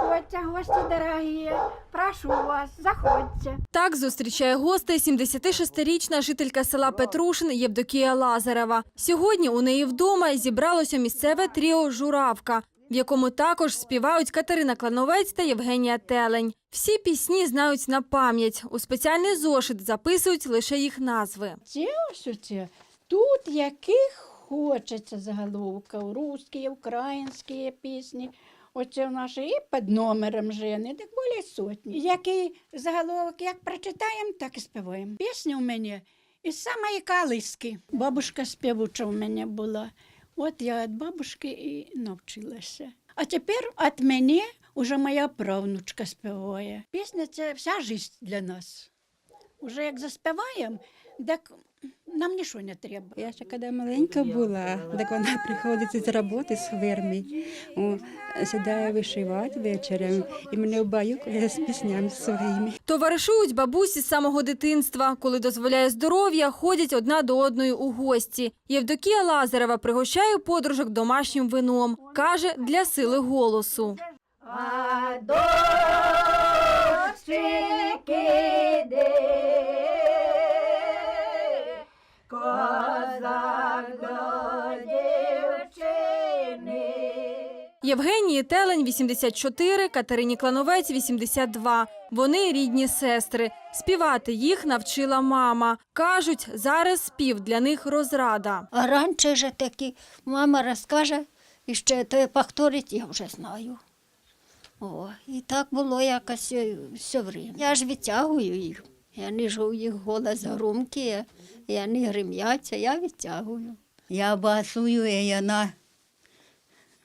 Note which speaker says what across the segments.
Speaker 1: Заходьте, гості дорогі, прошу вас, заходьте.
Speaker 2: Так зустрічає гостей 76-річна жителька села Петрушин Євдокія Лазарева. Сьогодні у неї вдома зібралося місцеве тріо Журавка, в якому також співають Катерина Клановець та Євгенія Телень. Всі пісні знають на пам'ять. У спеціальний зошит записують лише їх назви.
Speaker 1: Ці ось оці, тут яких хочеться заголовка, русські, українські пісні. Оце в наші і під номером жени, так більше сотні. Який заголовок, як прочитаємо, так і співаємо. Пісня у мене із самої калиски. Бабушка співуча у мене була. От я від бабушки і навчилася. А тепер від мене вже моя правнучка співає. Пісня це вся життя для нас. Уже як заспіваємо, так нам нічого не треба.
Speaker 3: Я ще коли маленька була, так вона приходить з роботи з ферми, о, сідає вишивати вечором і мене обаюкує з піснями своїми.
Speaker 2: Товаришують бабусі з самого дитинства. Коли дозволяє здоров'я, ходять одна до одної у гості. Євдокія Лазарева пригощає подружок домашнім вином. Каже, для сили голосу.
Speaker 1: А
Speaker 2: Євгенії Телень 84, Катерині Клановець 82. Вони рідні сестри. Співати їх навчила мама. Кажуть, зараз спів для них розрада.
Speaker 4: А раніше же таки мама розкаже, і ще то повторить, я вже знаю. О, і так було якось е, все время. Я ж відтягую їх. Я не ж у їх голос громкий, я не грим'яться, я відтягую.
Speaker 5: Я басую, і вона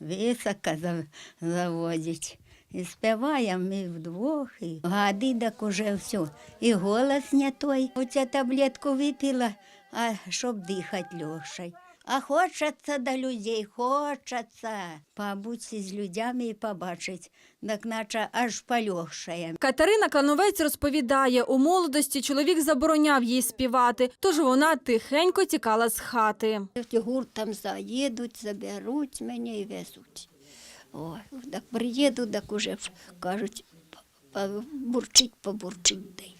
Speaker 5: високо заводять. І співаємо ми вдвох, і гадидок уже все. І голос не той. Оця таблетку випила, а щоб дихати легше. А хочеться до людей, хочеться побути з людьми і побачити, так наче аж полегшає.
Speaker 2: Катерина Клановець розповідає, у молодості чоловік забороняв їй співати, тож вона тихенько тікала з хати.
Speaker 4: Ті гуртом заїдуть, заберуть мене і везуть. О, так приїду, так уже кажуть, бурчить, побурчить дай.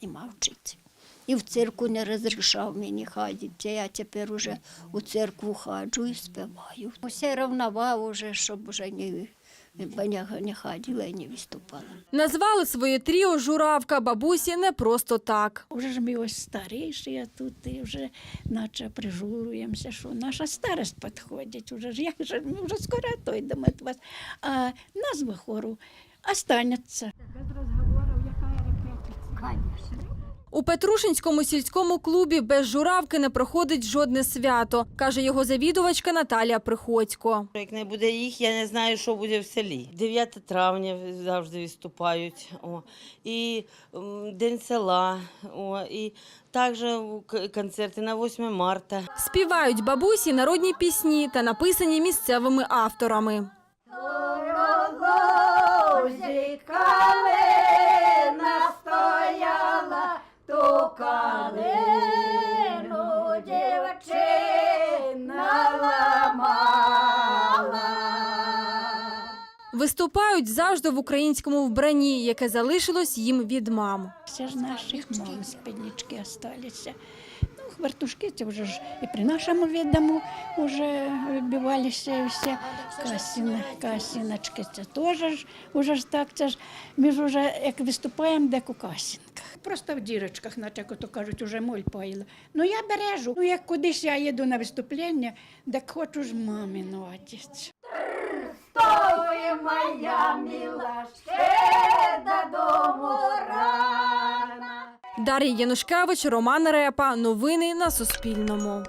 Speaker 4: І мовчить. І в церкву не розрішав мені ходити. Я тепер уже у церкву ходжу і співаю. Усе ревнував уже, щоб вже не, не, не ходила і не виступала.
Speaker 2: Назвали своє тріо Журавка бабусі не просто так.
Speaker 1: Уже ж ми ось старіші, а тут і вже наче прижуруємося, що наша старость підходить. Уже ж як же ми вже скоро дойдемо від вас. А назва хору останеться. Без розговорів, яка репетиція?
Speaker 2: У Петрушинському сільському клубі без журавки не проходить жодне свято, каже його завідувачка Наталія Приходько.
Speaker 6: Як не буде їх, я не знаю, що буде в селі. 9 травня завжди виступають. О. І День села, о. і також концерти на 8 марта.
Speaker 2: Співають бабусі народні пісні та написані місцевими авторами. Виступають завжди в українському вбранні, яке залишилось їм від мам.
Speaker 1: Це ж наших мам спіднички осталися. Ну, хвартушки це вже ж і при нашому відому вже вибивалися і всі касіни, касіночки. Це теж ж уже ж так. Це ж ми ж уже як виступаємо, де у касінках. Просто в дірочках, наче як то кажуть, уже моль поїла. Ну я бережу. Ну як кудись я їду на виступлення, так хочу ж мамі отець.
Speaker 2: Дар'я Янушкевич, Роман Репа. Новини на Суспільному.